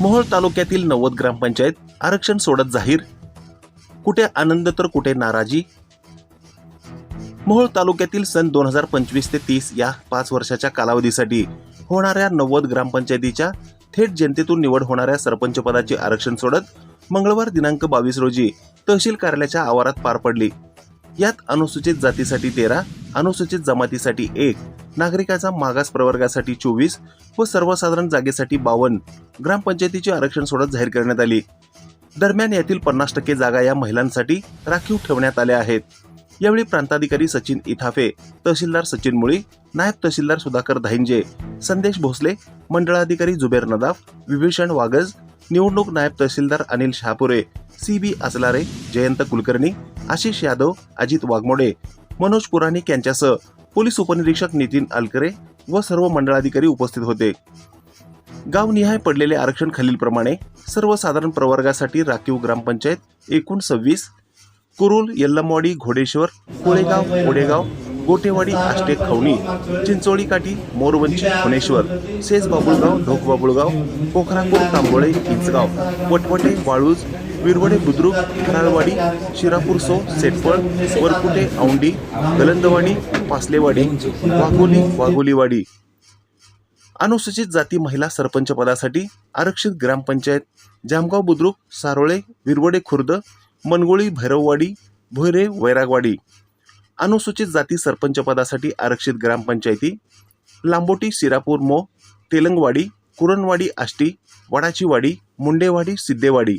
मोहोळ तालुक्यातील नव्वद ग्रामपंचायत आरक्षण सोडत जाहीर. कुठे आनंद तर कुठे नाराजी? मोहोळ तालुक्यातील सन दोन हजार पंचवीस ते तीस या पाच वर्षाच्या कालावधीसाठी होणाऱ्या नव्वद ग्रामपंचायतीच्या थेट जनतेतून निवड होणाऱ्या सरपंच पदाचे आरक्षण सोडत मंगळवार दिनांक बावीस रोजी तहसील कार्यालयाच्या आवारात पार पडली. यात अनुसूचित जातीसाठी तेरा अनुसूचित जमातीसाठी एक नागरिकाचा मागास प्रवर्गासाठी चोवीस व सर्वसाधारण जागेसाठी बावन्न ग्रामपंचायतीचे आरक्षण सोडत जाहीर करण्यात आली. दरम्यान यातील पन्नास टक्के जागा या महिलांसाठी राखीव ठेवण्यात आल्या आहेत. यावेळी प्रांताधिकारी सचिन इथाफे तहसीलदार सचिन मुळी नायब तहसीलदार सुधाकर धाईंजे संदेश भोसले मंडळाधिकारी जुबेर नदाफ विभीषण वागज निवडणूक नायब तहसीलदार अनिल शहापुरे सी बी आचलारे जयंत कुलकर्णी आशिष यादव अजित वाघमोडे मनोज पुराणिक यांच्यासह पोलीस उपनिरीक्षक नितीन अलकरे व सर्व मंडळाधिकारी उपस्थित होते. गावनिहाय पडलेले आरक्षण खालीलप्रमाणे सर्वसाधारण प्रवर्गासाठी राखीव ग्रामपंचायत एकूण सव्वीस कुरुल यल्लमवाडी घोडेश्वर कोळेगाव कोडेगाव गोटेवाडी आष्टे खवणी चिंचोळी काठी मोरवंची खुणेश्वर सेज बाबुळगाव ढोक बाबुळगाव पोखरापूर तांबोळे इंचगाव वटवटे वाळूज विरवडे बुद्रुक खराळवाडी शिरापूर सो सेटफळ वरकुटे औंडी गलंदवाडी पासलेवाडी वाघोली वाघोलीवाडी. अनुसूचित जाती महिला सरपंच पदासाठी आरक्षित ग्रामपंचायत जामगाव बुद्रुक सारोळे विरवडे खुर्द मनगोळी भैरववाडी भोयरे वैरागवाडी. अनुसूचित जाती सरपंच पदासाठी आरक्षित ग्रामपंचायती लांबोटी सिरापूर मो तेलंगवाडी कुरणवाडी आष्टी वडाचीवाडी मुंडेवाडी सिद्धेवाडी.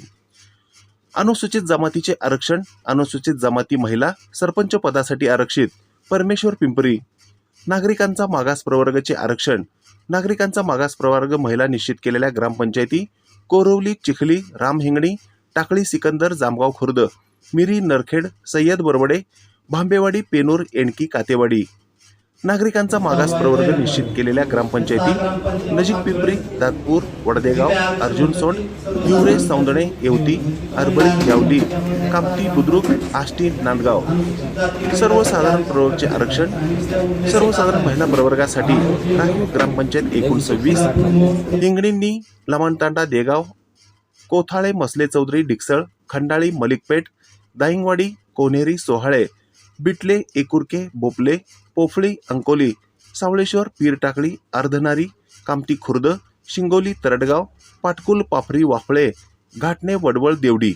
अनुसूचित जमातीचे आरक्षण अनुसूचित जमाती महिला सरपंच पदासाठी आरक्षित परमेश्वर पिंपरी. नागरिकांचा मागास प्रवर्गाचे आरक्षण नागरिकांचा मागास प्रवर्ग महिला निश्चित केलेल्या ग्रामपंचायती कोरवली चिखली रामहिंगणी टाकळी सिकंदर जामगाव खुर्द मिरी नरखेड सय्यद बरवडे भांबेवाडी पेनूर एणकी कातेवाडी. नागरिकांचा मागास प्रवर्ग निश्चित केलेल्या ग्रामपंचायती नजीक पिंपरी दातपूर वडदेगाव अर्जुन सोंड हिवरे सौंदणे येवती अरबळी यावली कामती बुद्रुक आष्टी नांदगाव. सर्वसाधारण प्रवर्गचे आरक्षण सर्वसाधारण महिला प्रवर्गासाठी राखीव ग्रामपंचायत एकूण सव्वीस हिंगणींनी लमणतांडा देगाव कोथाळे मसले चौधरी डिकसळ खंडाळी मलिकपेठ दाईंगवाडी कोनेरी सोहाळे बिटले एकुरके बोपले पोफळी अंकोली सावळेश्वर पीरटाकळी अर्धनारी कामती खुर्द शिंगोली तरडगाव पाटकुल पाफरी वाफळे घाटणे वडवळ देवडी.